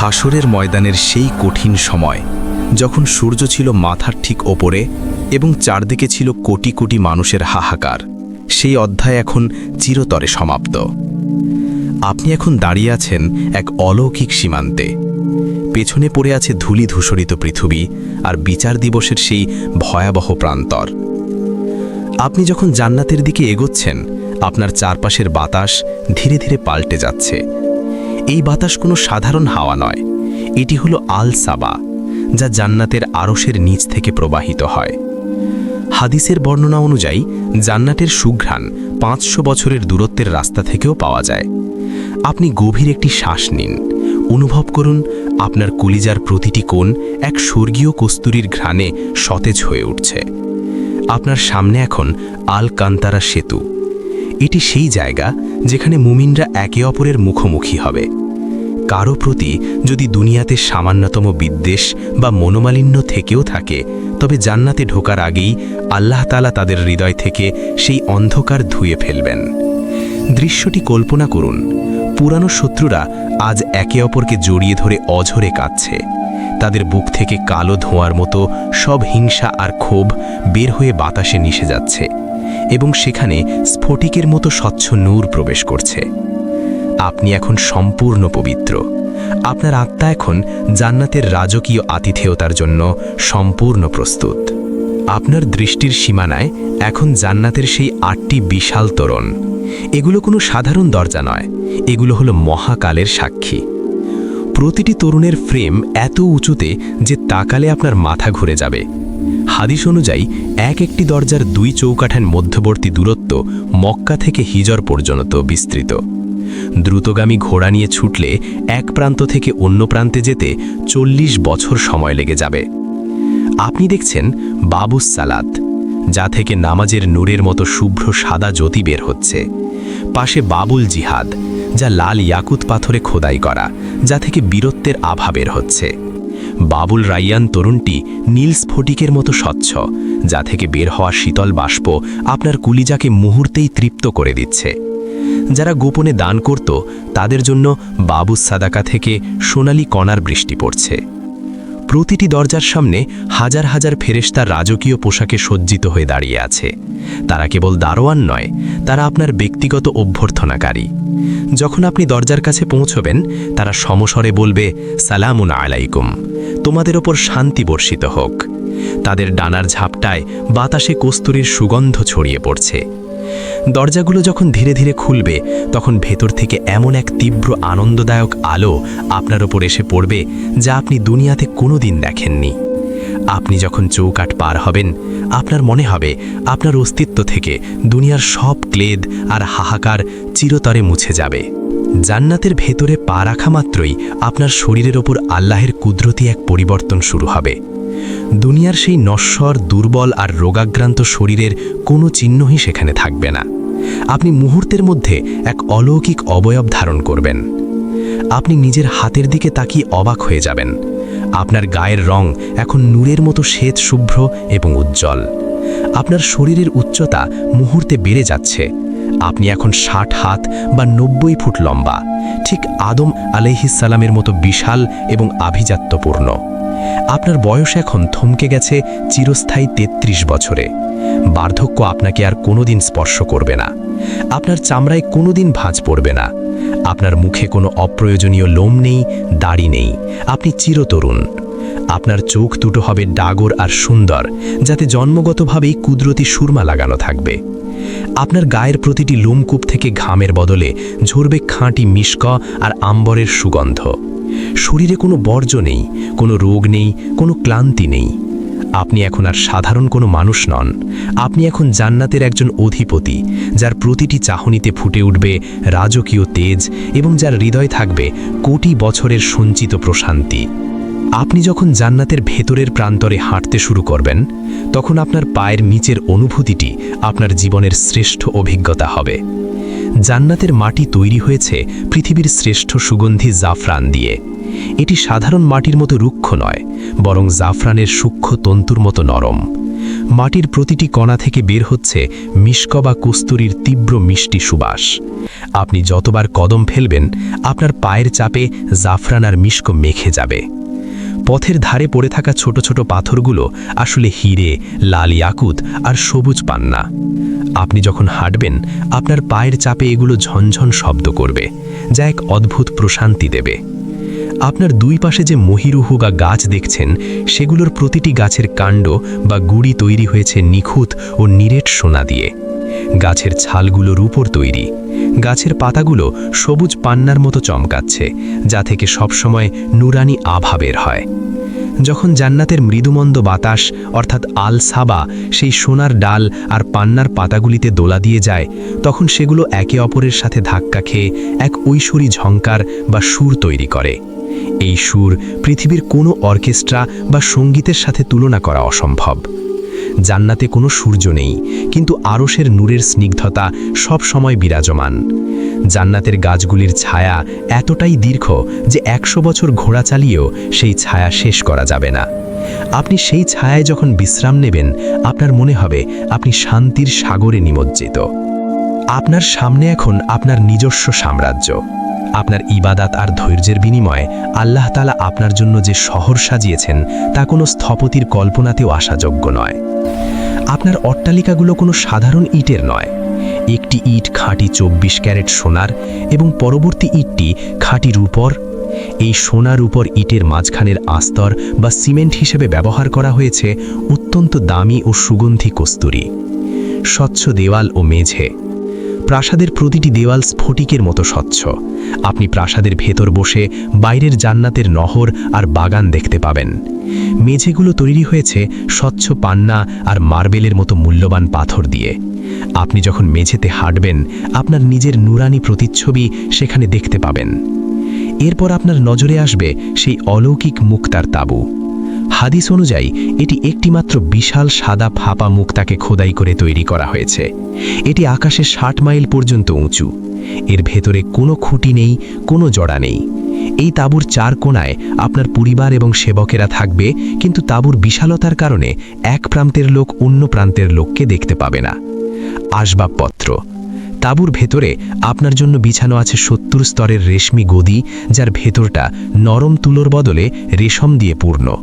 হাসরের ময়দানের সেই কঠিন সময়, যখন সূর্য ছিল মাথার ঠিক ওপরে এবং চারদিকে ছিল কোটি কোটি মানুষের হাহাকার, সেই অধ্যায় এখন চিরতরে সমাপ্ত। আপনি এখন দাঁড়িয়ে আছেন এক অলৌকিক সীমান্তে। পেছনে পড়ে আছে ধূলি ধূসরিত পৃথিবী আর বিচার দিবসের সেই ভয়াবহ প্রান্তর। আপনি যখন জান্নাতের দিকে এগোচ্ছেন, আপনার চারপাশের বাতাস ধীরে ধীরে পাল্টে যাচ্ছে। এই বাতাস কোনো সাধারণ হাওয়া নয়। এটি হলো আল সাবা যা জান্নাতের আরশের নিচ থেকে প্রবাহিত হয়। হাদিসের বর্ণনা অনুযায়ী, জান্নাতের সুঘ্রাণ পাঁচশো বছরের দূরত্বের রাস্তা থেকেও পাওয়া যায়। আপনি গভীর একটি শ্বাস নিন। অনুভব করুন আপনার কলিজার প্রতিটি কোণ এক স্বর্গীয় কস্তুরীর ঘ্রাণে সতেজ হয়ে উঠছে। আপনার সামনে এখন আল কান্তারা সেতু। এটি সেই জায়গা যেখানে মুমিনরা একে অপরের মুখোমুখি হবে। কারও প্রতি যদি দুনিয়াতে সামান্যতম বিদ্বেষ বা মনোমালিন্য থেকেও থাকে, তবে জান্নাতে ঢোকার আগেই আল্লাহ তালা তাদের হৃদয় থেকে সেই অন্ধকার ধুয়ে ফেলবেন। দৃশ্যটি কল্পনা করুন, পুরানো শত্রুরা আজ একে অপরকে জড়িয়ে ধরে অঝরে কাঁদছে। তাদের বুক থেকে কালো ধোঁয়ার মতো সব হিংসা আর ক্ষোভ বের হয়ে বাতাসে মিশে যাচ্ছে। এবং সেখানে স্ফটিকের মতো স্বচ্ছ নূর প্রবেশ করছে। আপনি এখন সম্পূর্ণ পবিত্র। আপনার আত্মা এখন জান্নাতের রাজকীয় আতিথেয়তার জন্য সম্পূর্ণ প্রস্তুত। আপনার দৃষ্টির সীমানায় এখন জান্নাতের সেই আটটি বিশাল তোরণ। এগুলো কোনো সাধারণ দরজা নয়। এগুলো হলো মহাকালের সাক্ষী। প্রতিটি তরুণের ফ্রেম এত উঁচুতে যে তাকালে আপনার মাথা ঘুরে যাবে। হাদিস অনুযায়ী, এক একটি দরজার দুই চৌকাঠান মধ্যবর্তী দূরত্ব মক্কা থেকে হিজর পর্যন্ত বিস্তৃত। দ্রুতগামী ঘোড়া নিয়ে ছুটলে এক প্রান্ত থেকে অন্য প্রান্তে যেতে চল্লিশ বছর সময় লেগে যাবে। আপনি দেখছেন বাবুস সালাত, যা থেকে নামাজের নূরের মতো শুভ্র সাদা জ্যোতি বের হচ্ছে। পাশে বাবুল জিহাদ, যা লাল ইয়াকুত পাথরে খোদাই করা, যা থেকে বীরত্বের আভা বের হচ্ছে। বাবুল রাইয়ান তরুণটি নীল স্ফটিকের মতো স্বচ্ছ, যা থেকে বের হওয়া শীতল বাষ্প আপনার কুলিজাকে মুহূর্তেই তৃপ্ত করে দিচ্ছে। যারা গোপনে দান করত, তাদের জন্য বাবুস সাদাকা থেকে সোনালি কণার বৃষ্টি পড়ছে। প্রতিটি দরজার সামনে হাজার হাজার ফেরেশতার রাজকীয় পোশাকে সজ্জিত হয়ে দাঁড়িয়ে আছে। তারা কেবল দারোয়ান নয়, তারা আপনার ব্যক্তিগত অভ্যর্থনাকারী। যখন আপনি দরজার কাছে পৌঁছবেন, তারা সমস্বরে বলবে, সালামুন আলাইকুম। তোমাদের ওপর শান্তি বর্ষিত হোক। তাদের ডানার ঝাপটায় বাতাসে কস্তুরীর সুগন্ধ ছড়িয়ে পড়ছে। দরজাগুলো যখন ধীরে ধীরে খুলবে, তখন ভেতর থেকে এমন এক তীব্র আনন্দদায়ক আলো আপনার ওপর এসে পড়বে যা আপনি দুনিয়াতে কোনো দিন দেখেননি। আপনি যখন চৌকাট পার হবেন, আপনার মনে হবে আপনার অস্তিত্ব থেকে দুনিয়ার সব ক্লেদ আর হাহাকার চিরতরে মুছে যাবে। জান্নাতের ভেতরে পা রাখা মাত্রই আপনার শরীরের ওপর আল্লাহের কুদরতি এক পরিবর্তন শুরু হবে। দুনিয়ার সেই নশ্বর, দুর্বল আর রোগাক্রান্ত শরীরের কোনো চিহ্নই সেখানে থাকবে না। আপনি মুহূর্তের মধ্যে এক অলৌকিক অবয়ব ধারণ করবেন। আপনি নিজের হাতের দিকে তাকিয়ে অবাক হয়ে যাবেন। আপনার গায়ের রং এখন নূরের মতো শ্বেত, শুভ্র এবং উজ্জ্বল। আপনার শরীরের উচ্চতা মুহূর্তে বেড়ে যাচ্ছে। আপনি এখন ষাট হাত বা নব্বই ফুট লম্বা, ঠিক আদম আলহিসাল্লামের মতো বিশাল এবং আভিজাত্যপূর্ণ। আপনার বয়স এখন থমকে গেছে চিরস্থায়ী ৩৩ বছরে। বার্ধক্য আপনাকে আর কোনোদিন স্পর্শ করবে না। আপনার চামড়ায় কোনোদিন ভাঁজ পড়বে না। আপনার মুখে কোনো অপ্রয়োজনীয় লোম নেই, দাড়ি নেই। আপনি চিরতরুণ। আপনার চোখ দুটো হবে ডাগর আর সুন্দর, যাতে জন্মগতভাবেই কুদরতি সুরমা লাগানো থাকবে। আপনার গায়ের প্রতিটি লোমকূপ থেকে ঘামের বদলে ঝরবে খাঁটি মিষ্ক আর আম্বরের সুগন্ধ। শরীরে কোনো বর্জ্য নেই, কোনো রোগ নেই, কোনো ক্লান্তি নেই। আপনি এখন আর সাধারণ কোনো মানুষ নন। আপনি এখন জান্নাতের একজন অধিপতি, যার প্রতিটি চাহনিতে ফুটে উঠবে রাজকীয় তেজ এবং যার হৃদয় থাকবে কোটি বছরের সঞ্চিত প্রশান্তি। আপনি যখন জান্নাতের ভেতরের প্রান্তরে হাঁটতে শুরু করবেন, তখন আপনার পায়ের নিচের অনুভূতিটি আপনার জীবনের শ্রেষ্ঠ অভিজ্ঞতা হবে। জান্নাতের মাটি তৈরি হয়েছে পৃথিবীর শ্রেষ্ঠ সুগন্ধি জাফরান দিয়ে। এটি সাধারণ মাটির মতো রুক্ষ নয়, বরং জাফরানের সূক্ষ্ম তন্তুর মতো নরম। মাটির প্রতিটি কণা থেকে বের হচ্ছে মিষ্ক বা কস্তুরীর তীব্র মিষ্টি সুবাস। আপনি যতবার কদম ফেলবেন, আপনার পায়ের চাপে জাফরান আর মিষ্ক মেখে যাবে। পথের ধারে পড়ে থাকা ছোট ছোট পাথরগুলো আসলে হিরে, লাল ইয়াকুত আর সবুজ পান্না। আপনি যখন হাঁটবেন, আপনার পায়ের চাপে এগুলো ঝনঝন শব্দ করবে, যা এক অদ্ভুত প্রশান্তি দেবে। আপনার দুই পাশে যে মহিরুহু বা গাছ দেখছেন, সেগুলোর প্রতিটি গাছের কাণ্ড বা গুড়ি তৈরি হয়েছে নিখুঁত ও নিরেট সোনা দিয়ে। গাছের ছালগুলোর উপর তৈরি। গাছের পাতাগুলো সবুজ পান্নার মতো চমকাচ্ছে, যা থেকে সবসময় নুরানি আভা বের হয়। যখন জান্নাতের মৃদুমন্দ বাতাস, অর্থাৎ আল সাবা সেই সোনার ডাল আর পান্নার পাতাগুলিতে দোলা দিয়ে যায়, তখন সেগুলো একে অপরের সাথে ধাক্কা খেয়ে এক ঐশ্বরী ঝঙ্কার বা সুর তৈরি করে। এই সুর পৃথিবীর কোনো অর্কেস্ট্রা বা সঙ্গীতের সাথে তুলনা করা অসম্ভব। জান্নাতে কোনো সূর্য নেই, কিন্তু আরশের নূরের স্নিগ্ধতা সব সময় বিরাজমান। জান্নাতের গাছগুলির ছায়া এতটাই দীর্ঘ যে একশো বছর ঘোড়া চালিয়েও সেই ছায়া শেষ করা যাবে না। আপনি সেই ছায়ায় যখন বিশ্রাম নেবেন, আপনার মনে হবে আপনি শান্তির সাগরে নিমজ্জিত। আপনার সামনে এখন আপনার নিজস্ব সাম্রাজ্য। আপনার ইবাদাত আর ধৈর্যের বিনিময়ে আল্লাহ তালা আপনার জন্য যে শহর সাজিয়েছেন, তা কোনো স্থপতির কল্পনাতেও আশাযোগ্য নয়। আপনার অট্টালিকাগুলো কোনো সাধারণ ইটের নয়। একটি ইট খাঁটি চব্বিশ ক্যারেট সোনার এবং পরবর্তী ইটটি খাঁটির উপর এই সোনার উপর ইটের মাঝখানের আস্তর বা সিমেন্ট হিসেবে ব্যবহার করা হয়েছে অত্যন্ত দামি ও সুগন্ধি কস্তুরি। স্বচ্ছ দেওয়াল ও মেঝে। প্রাসাদের প্রতিটি দেওয়াল স্ফটিকের মতো স্বচ্ছ। আপনি প্রাসাদের ভেতর বসে বাইরের জান্নাতের নহর আর বাগান দেখতে পাবেন। মেঝেগুলো তৈরি হয়েছে স্বচ্ছ পান্না আর মার্বেলের মতো মূল্যবান পাথর দিয়ে। আপনি যখন মেঝেতে হাঁটবেন, আপনার নিজের নুরানি প্রতিচ্ছবি সেখানে দেখতে পাবেন। এরপর আপনার নজরে আসবে সেই অলৌকিক মুক্তার তাবু। হাদিস অনুযায়ী, এটি একটিমাত্র বিশাল সাদা ফাঁপা মুক্তাকে খোদাই করে তৈরি করা হয়েছে। এটি আকাশে ষাট মাইল পর্যন্ত উঁচু। এর ভেতরে কোনো খুঁটি নেই, কোনো জড়া নেই। এই তাঁবুর চার কোণায় আপনার পরিবার এবং সেবকেরা থাকবে, কিন্তু তাঁবুর বিশালতার কারণে এক প্রান্তের লোক অন্য প্রান্তের লোককে দেখতে পাবে না। আসবাবপত্র। তাঁবুর ভেতরে আপনার জন্য বিছানো আছে সত্তর স্তরের রেশমি গদি, যার ভেতরটা নরম তুলোর বদলে রেশম দিয়ে পূর্ণ।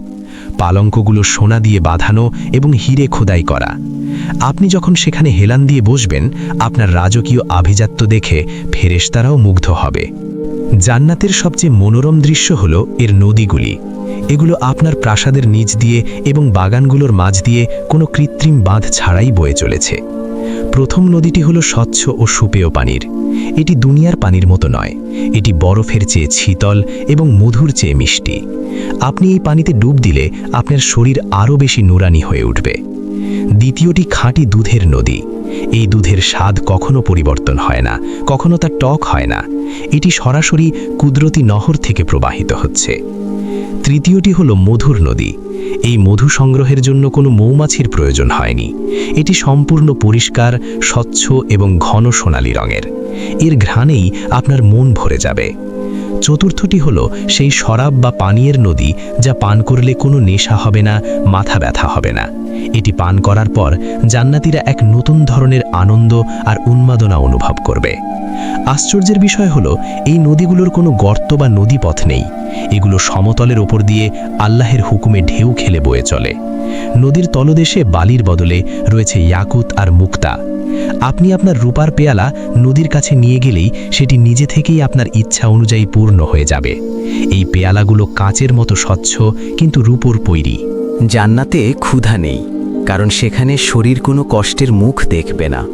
পালঙ্কগুলো সোনা দিয়ে বাঁধানো এবং হিরে খোদাই করা। আপনি যখন সেখানে হেলান দিয়ে বসবেন, আপনার রাজকীয় আভিজাত্য দেখে ফেরেশতারাও মুগ্ধ হবে। জান্নাতের সবচেয়ে মনোরম দৃশ্য হল এর নদীগুলি। এগুলো আপনার প্রাসাদের নিচ দিয়ে এবং বাগানগুলোর মাঝ দিয়ে কোনো কৃত্রিম বাঁধ ছাড়াই বয়ে চলেছে। প্রথম নদীটি হলো স্বচ্ছ ও সুপেয় পানির। এটি দুনিয়ার পানির মতো নয়। এটি বরফের চেয়ে শীতল এবং মধুর চেয়ে মিষ্টি। আপনি এই পানিতে ডুব দিলে আপনার শরীর আরও বেশি নুরানি হয়ে উঠবে। দ্বিতীয়টি খাঁটি দুধের নদী। এই দুধের স্বাদ কখনো পরিবর্তন হয় না, কখনো তা টক হয় না। এটি সরাসরি কুদরতি নহর থেকে প্রবাহিত হচ্ছে। তৃতীয়টি হলো মধুর নদী। এই মধু সংগ্রহের জন্য কোনো মৌমাছির প্রয়োজন হয়নি। এটি সম্পূর্ণ পরিষ্কার, স্বচ্ছ এবং ঘন সোনালি রঙের। এর ঘ্রাণেই আপনার মন ভরে যাবে। চতুর্থটি হলো সেই শরাব বা পানীয়ের নদী যা পান করলে কোনো নেশা হবে না, মাথা ব্যথা হবে না। এটি পান করার পর জান্নাতিরা এক নতুন ধরনের আনন্দ আর উন্মাদনা অনুভব করবে। আশ্চর্যের বিষয় হলো, এই নদীগুলোর কোনো গর্ত বা নদীপথ নেই। এগুলো সমতলের ওপর দিয়ে আল্লাহের হুকুমে ঢেউ খেলে বয়ে চলে। নদীর তলদেশে বালির বদলে রয়েছে ইয়াকুত আর মুক্তা। আপনি আপনার রূপার পেয়ালা নদীর কাছে নিয়ে গেলেই সেটি নিজে থেকেই আপনার ইচ্ছা অনুযায়ী পূর্ণ হয়ে যাবে। এই পেয়ালাগুলো কাঁচের মতো স্বচ্ছ, কিন্তু রূপোর পৈরি। জান্নাতে ক্ষুধা নেই, কারণ সেখানে শরীর কোনো কষ্টের মুখ দেখবে না।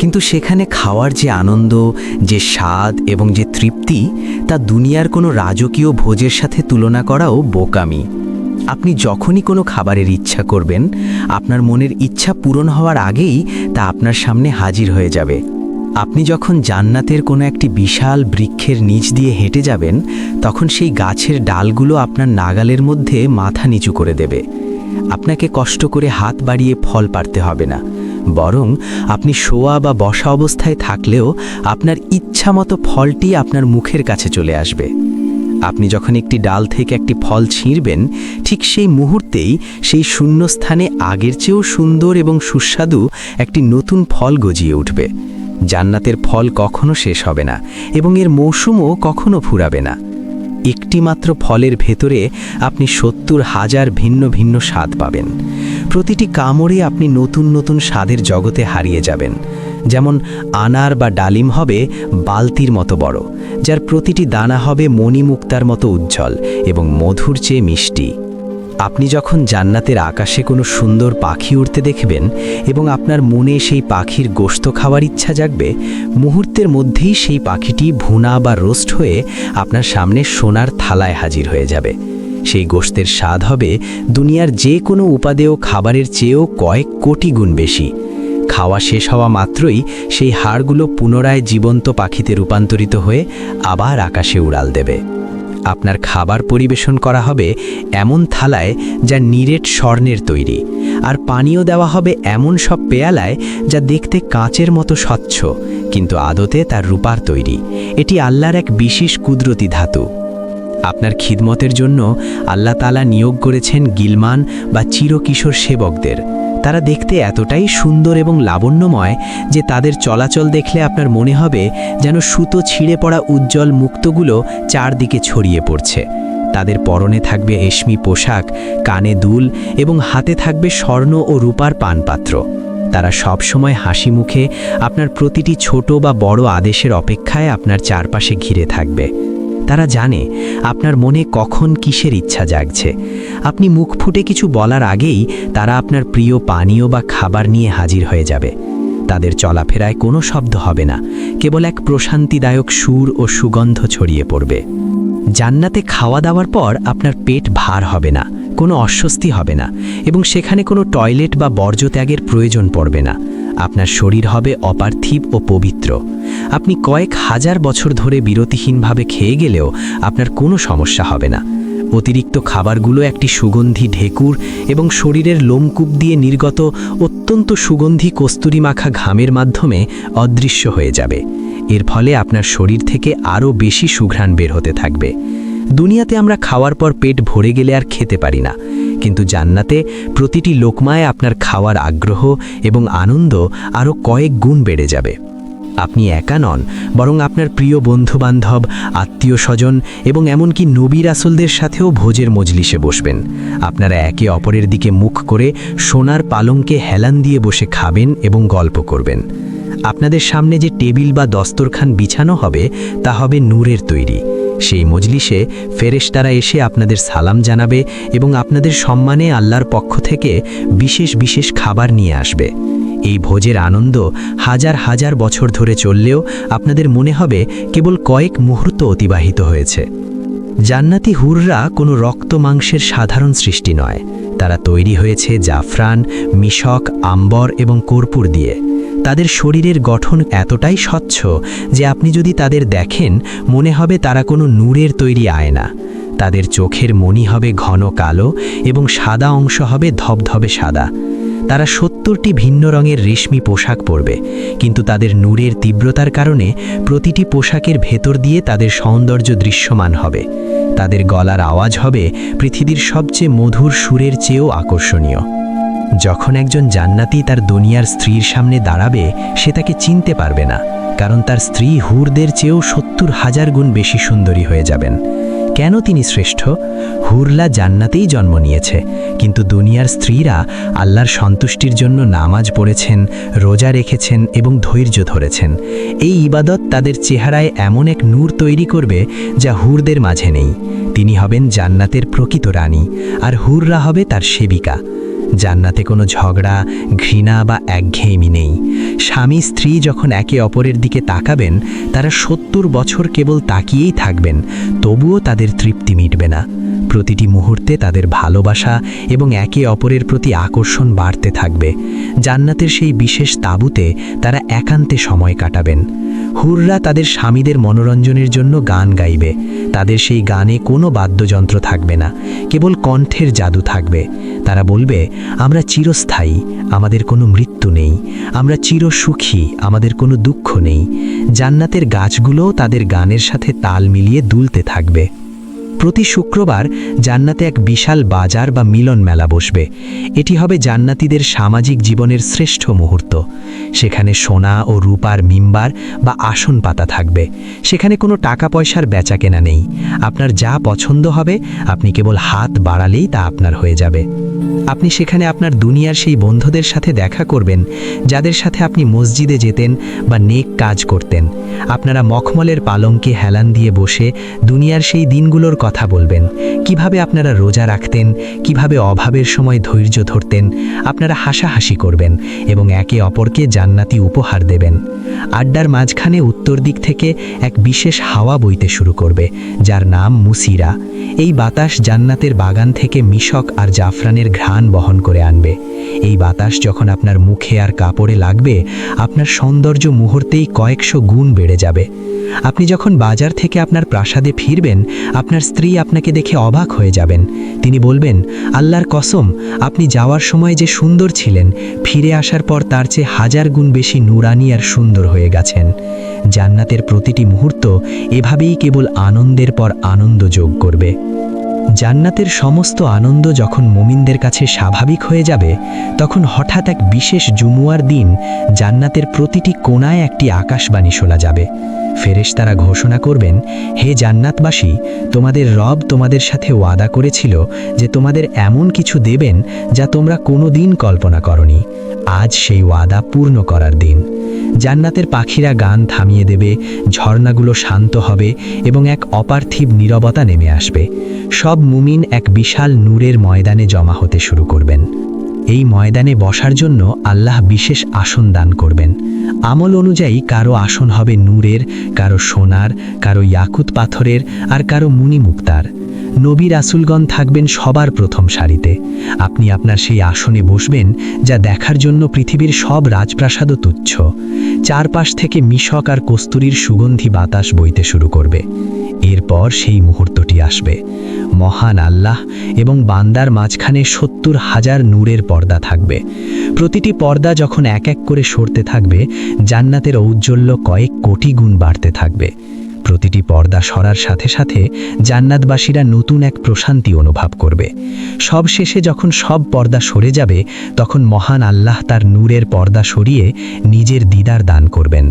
কিন্তু সেখানে খাওয়ার যে আনন্দ, যে স্বাদ এবং যে তৃপ্তি, তা দুনিয়ার কোনো রাজকীয় ভোজের সাথে তুলনা করাও বোকামি। আপনি যখনই কোনো খাবারের ইচ্ছা করবেন, আপনার মনের ইচ্ছা পূরণ হওয়ার আগেই তা আপনার সামনে হাজির হয়ে যাবে। আপনি যখন জান্নাতের কোনো একটি বিশাল বৃক্ষের নিচ দিয়ে হেঁটে যাবেন, তখন সেই গাছের ডালগুলো আপনার নাগালের মধ্যে মাথা নিচু করে দেবে। আপনাকে কষ্ট করে হাত বাড়িয়ে ফল পারতে হবে না। বরং আপনি শোয়া বা বসা অবস্থায় থাকলেও আপনার ইচ্ছা মতো ফলটি আপনার মুখের কাছে চলে আসবে। আপনি যখন একটি ডাল থেকে একটি ফল ছিঁড়বেন, ঠিক সেই মুহূর্তেই সেই শূন্যস্থানে আগের চেয়েও সুন্দর এবং সুস্বাদু একটি নতুন ফল গজিয়ে উঠবে। জান্নাতের ফল কখনো শেষ হবে না এবং এর মৌসুমও কখনো ফুরাবে না। একটি মাত্র ফলের ভেতরে আপনি সত্তর হাজার ভিন্ন ভিন্ন স্বাদ পাবেন। প্রতিটি কামড়ে আপনি নতুন নতুন স্বাদের জগতে হারিয়ে যাবেন। যেমন আনার বা ডালিম হবে বালতির মতো বড়, যার প্রতিটি দানা হবে মণিমুক্তার মতো উজ্জ্বল এবং মধুর চেয়ে মিষ্টি। আপনি যখন জান্নাতের আকাশে কোনো সুন্দর পাখি উড়তে দেখবেন এবং আপনার মনে সেই পাখির গোশত খাওয়ার ইচ্ছা জাগবে, মুহূর্তের মধ্যেই সেই পাখিটি ভুনা বা রোস্ট হয়ে আপনার সামনে সোনার থালায় হাজির হয়ে যাবে। সেই গোশতের স্বাদ হবে দুনিয়ার যে কোনো উপাদেয় খাবারের চেয়েও কয়েক কোটি গুণ বেশি। খাওয়া শেষ হওয়া মাত্রই সেই হাড়গুলো পুনরায় জীবন্ত পাখিতে রূপান্তরিত হয়ে আবার আকাশে উড়াল দেবে। আপনার খাবার পরিবেশন করা হবে এমন থালায় যা নিরেট স্বর্ণের তৈরি, আর পানীয় দেওয়া হবে এমন সব পেয়ালায় যা দেখতে কাঁচের মতো স্বচ্ছ, কিন্তু আদতে তার রূপার তৈরি। এটি আল্লাহর এক বিশেষ কুদরতি ধাতু। আপনার খিদমতের জন্য আল্লাহ তালা নিয়োগ করেছেন গিলমান বা চিরকিশোর সেবকদের। তারা দেখতে এতটাই সুন্দর এবং লাবণ্যময় যে তাদের চলাচল দেখলে আপনার মনে হবে যেন সুতো ছিঁড়ে পড়া উজ্জ্বল মুক্তগুলো চারদিকে ছড়িয়ে পড়ছে। তাদের পরনে থাকবে রেশমি পোশাক, কানে দুল এবং হাতে থাকবে স্বর্ণ ও রূপার পানপাত্র। তারা সব সময় হাসি মুখে আপনার প্রতিটি ছোট বা বড় আদেশের অপেক্ষায় আপনার চারপাশে ঘিরে থাকবে। তারা জানে আপনার মনে কখন কিসের ইচ্ছা জাগছে। আপনি মুখ ফুটে কিছু বলার আগেই তারা আপনার প্রিয় পানীয় বা খাবার নিয়ে হাজির হয়ে যাবে। তাদের চলাফেরায় কোনো শব্দ হবে না, কেবল এক প্রশান্তিদায়ক সুর ও সুগন্ধ ছড়িয়ে পড়বে। জান্নাতে খাওয়া দাওয়ার পর আপনার পেট ভার হবে না, কোনো অস্বস্তি হবে না এবং সেখানে কোনো টয়লেট বা বর্জ্য ত্যাগের প্রয়োজন পড়বে না। আপনার শরীর হবে অপার্থিব ও পবিত্র। আপনি কয়েক হাজার বছর ধরে বিরতিহীনভাবে খেয়ে গেলেও আপনার কোনো সমস্যা হবে না। অতিরিক্ত খাবারগুলো একটি সুগন্ধি ঢেকুর এবং শরীরের লোমকূপ দিয়ে নির্গত অত্যন্ত সুগন্ধি কস্তুরি মাখা ঘামের মাধ্যমে অদৃশ্য হয়ে যাবে। এর ফলে আপনার শরীর থেকে আরও বেশি সুঘ্রাণ বের হতে থাকবে। দুনিয়াতে আমরা খাওয়ার পর পেট ভরে গেলে আর খেতে পারি না। কিন্তু জান্নাতে প্রতিটি লোকমায় আপনার খাওয়ার আগ্রহ এবং আনন্দ আরও কয়েক গুণ বেড়ে যাবে। আপনি একা নন, বরং আপনার প্রিয় বন্ধুবান্ধব, আত্মীয় স্বজন এবং এমনকি নবীর আসলদের সাথেও ভোজের মজলিসে বসবেন। আপনারা একে অপরের দিকে মুখ করে সোনার পালংকে হেলান দিয়ে বসে খাবেন এবং গল্প করবেন। আপনাদের সামনে যে টেবিল বা দস্তরখান বিছানো হবে, তা হবে নূরের তৈরি। সেই মজলিসে ফেরেশতারা এসে আপনাদের সালাম জানাবে এবং আপনাদের সম্মানে আল্লাহর পক্ষ থেকে বিশেষ বিশেষ খাবার নিয়ে আসবে। এই ভোজের আনন্দ হাজার হাজার বছর ধরে চললেও আপনাদের মনে হবে কেবল কয়েক মুহূর্ত অতিবাহিত হয়েছে। জান্নাতি হুররা কোনো রক্ত মাংসের সাধারণ সৃষ্টি নয়। তারা তৈরি হয়েছে জাফরান, মিশক, আম্বর এবং কর্পূর দিয়ে। তাদের শরীরের গঠন এতটাই স্বচ্ছ যে আপনি যদি তাদের দেখেন, মনে হবে তারা কোনো নূরের তৈরি আয়না। তাদের চোখের মণি হবে ঘন কালো এবং সাদা অংশ হবে ধবধবে সাদা। তারা সত্তরটি ভিন্ন রঙের রেশমি পোশাক পরবে, কিন্তু তাদের নূরের তীব্রতার কারণে প্রতিটি পোশাকের ভেতর দিয়ে তাদের সৌন্দর্য দৃশ্যমান হবে। তাদের গলার আওয়াজ হবে পৃথিবীর সবচেয়ে মধুর সুরের চেয়েও আকর্ষণীয়। যখন একজন জান্নাতি তার দুনিয়ার স্ত্রীর সামনে দাঁড়াবে, সে তাকে চিনতে পারবে না, কারণ তার স্ত্রী হুরদের চেয়েও সত্তর হাজার গুণ বেশি সুন্দরী হয়ে যাবেন। কেন তিনি শ্রেষ্ঠ? হুরলা জান্নাতেই জন্ম নিয়েছে, কিন্তু দুনিয়ার স্ত্রীরা আল্লাহর সন্তুষ্টির জন্য নামাজ পড়েছেন, রোজা রেখেছেন এবং ধৈর্য ধরেছেন। এই ইবাদত তাদের চেহারায় এমন এক নূর তৈরি করবে যা হুরদের মাঝে নেই। তিনি হবেন জান্নাতের প্রকৃত রানী, আর হুররা হবে তার সেবিকা। জান্নাতে কোনো ঝগড়া, ঘৃণা বা একঘেয়েমি নেই। স্বামী স্ত্রী যখন একে অপরের দিকে তাকাবেন, তারা সত্তর বছর কেবল তাকিয়েই থাকবেন, তবুও তাদের তৃপ্তি মিটবে না। প্রতিটি মুহূর্তে তাদের ভালোবাসা এবং একে অপরের প্রতি আকর্ষণ বাড়তে থাকবে। জান্নাতের সেই বিশেষ তাঁবুতে তারা একান্তে সময় কাটাবেন। হুররা তাদের স্বামীদের মনোরঞ্জনের জন্য গান গাইবে। তাদের সেই গানে কোনো বাদ্যযন্ত্র থাকবে না, কেবল কণ্ঠের জাদু থাকবে। তারা বলবে, আমরা চিরস্থায়ী, আমাদের কোনো মৃত্যু নেই। আমরা চিরসুখী, আমাদের কোনো দুঃখ নেই। জান্নাতের গাছগুলোও তাদের গানের সাথে তাল মিলিয়ে দুলতে থাকবে। প্রতি শুক্রবার জান্নাতে এক বিশাল বাজার বা মিলন মেলা বসবে। এটি হবে জান্নাতীদের সামাজিক জীবনের শ্রেষ্ঠ মুহূর্ত। সেখানে সোনা ও রূপার মিম্বার বা আসন পাতা থাকবে। সেখানে কোনো টাকা পয়সার বেচা কেনা নেই। আপনার যা পছন্দ হবে, আপনি কেবল হাত বাড়ালেই তা আপনার হয়ে যাবে। আপনি সেখানে আপনার দুনিয়ার সেই বন্ধুদের সাথে দেখা করবেন, যাদের সাথে আপনি মসজিদে যেতেন বা নেক কাজ করতেন। আপনারা মখমলের পালঙ্কে হেলান দিয়ে বসে দুনিয়ার সেই দিনগুলোর কথা বলবেন। কীভাবে আপনারা রোজা রাখতেন, কীভাবে অভাবের সময় ধৈর্য ধরতেন, আপনারা হাসাহাসি করবেন এবং একে অপরকে জান্নাতি উপহার দেবেন। আড্ডার মাঝখানে উত্তর দিক থেকে এক বিশেষ হাওয়া বইতে শুরু করবে, যার নাম মুসিরা। এই বাতাস জান্নাতের বাগান থেকে মিশক আর জাফরানের ঘ্রাণ বহন করে আনবে। এই বাতাস যখন আপনার মুখে আর কাপড়ে লাগবে, আপনার সৌন্দর্য মুহূর্তেই কয়েকশো গুণ বেড়ে যাবে। আপনি যখন বাজার থেকে আপনার প্রাসাদে ফিরবেন, আপনার স্ত্রী আপনাকে দেখে অবাক হয়ে যাবেন। তিনি বলবেন, আল্লাহর কসম, আপনি যাওয়ার সময় যে সুন্দর ছিলেন, ফিরে আসার পর তার চেয়ে হাজার গুণ বেশি নুরানি আর সুন্দর হয়ে গেছেন। জান্নাতের প্রতিটি মুহূর্ত এভাবেই কেবল আনন্দের পর আনন্দ যোগ করবে। জান্নাতের সমস্ত আনন্দ যখন মুমিনদের কাছে স্বাভাবিক হয়ে যাবে, তখন হঠাৎ এক বিশেষ জুমুয়ার দিন জান্নাতের প্রতিটি কোনায় একটি আকাশবাণী শোনা যাবে। ফেরেশতারা ঘোষণা করবেন, হে জান্নাতবাসী, তোমাদের রব তোমাদের সাথে ওয়াদা করেছিল যে তোমাদের এমন কিছু দেবেন যা তোমরা কোনো দিন কল্পনা করনি। আজ সেই ওয়াদা পূর্ণ করার দিন। জান্নাতের পাখিরা গান থামিয়ে দেবে, ঝর্ণাগুলো শান্ত হবে এবং এক অপার্থিব নীরবতা নেমে আসবে। সব মুমিন এক বিশাল নূরের ময়দানে জমা হতে শুরু করবেন। এই ময়দানে বসার জন্য আল্লাহ বিশেষ আসন দান করবেন। আমল অনুযায়ী কারও আসন হবে নূরের, কারও সোনার, কারও ইয়াকুত পাথরের, আর কারও মুক্তার নবী রাসুলগণ থাকবেন সবার প্রথম সারিতে। আপনি আপনার সেই আসনে বসবেন যা দেখার জন্য পৃথিবীর সব রাজপ্রাসাদও তুচ্ছ। চারপাশ থেকে মিশক আর কস্তুরীর সুগন্ধি বাতাস বইতে শুরু করবে। এরপর সেই মুহূর্তটি আসবে। মহান আল্লাহ এবং বান্দার মাঝখানে সত্তর হাজার নূরের পর্দা থাকবে। প্রতিটি পর্দা যখন এক এক করে সরতে থাকবে, জান্নাতের ঔজ্জ্বল্য কয়েক কোটি গুণ বাড়তে থাকবে। প্রতিটি পর্দা সরার সাথে সাথে জান্নাতবাসীরা নতুন এক প্রশান্তি অনুভব করবে। সব শেষে যখন সব পর্দা সরে যাবে, তখন মহান আল্লাহ তার নূরের পর্দা সরিয়ে নিজের দিদার দান করবেন।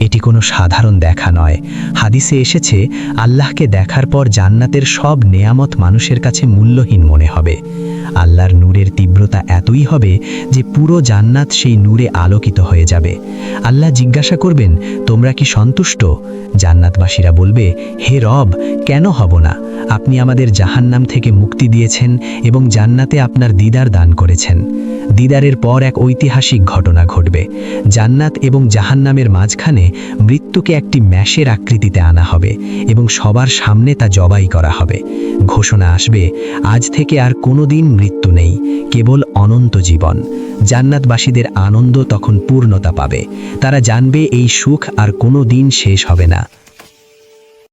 এটি কোনো সাধারণ দেখা নয়। হাদিসে এসেছে, আল্লাহকে দেখার পর জান্নাতের সব নেয়ামত মানুষের কাছে মূল্যহীন মনে হবে। আল্লাহর নূরের তীব্রতা এতই হবে যে পুরো জান্নাত সেই নূরে আলোকিত হয়ে যাবে। আল্লাহ জিজ্ঞাসা করবেন, তোমরা কি সন্তুষ্ট? জান্নাতবাসীরা বলবে, হে রব, কেন হব না? আপনি আমাদের জাহান্নাম থেকে মুক্তি দিয়েছেন এবং জান্নাতে আপনার দিদার দান করেছেন। দিদারের পর এক ঐতিহাসিক ঘটনা ঘটবে। জান্নাত এবং জাহান্নামের মাঝখানে মৃত্যুকে একটি ম্যাশের আকৃতিতে আনা হবে এবং সবার সামনে তা জবাই করা হবে। ঘোষণা আসবে, আজ থেকে আর কোনো দিন মৃত্যু নেই, কেবল অনন্ত জীবন। জান্নাতবাসীদের আনন্দ তখন পূর্ণতা পাবে। তারা জানবে এই সুখ আর কোনো দিন শেষ হবে না।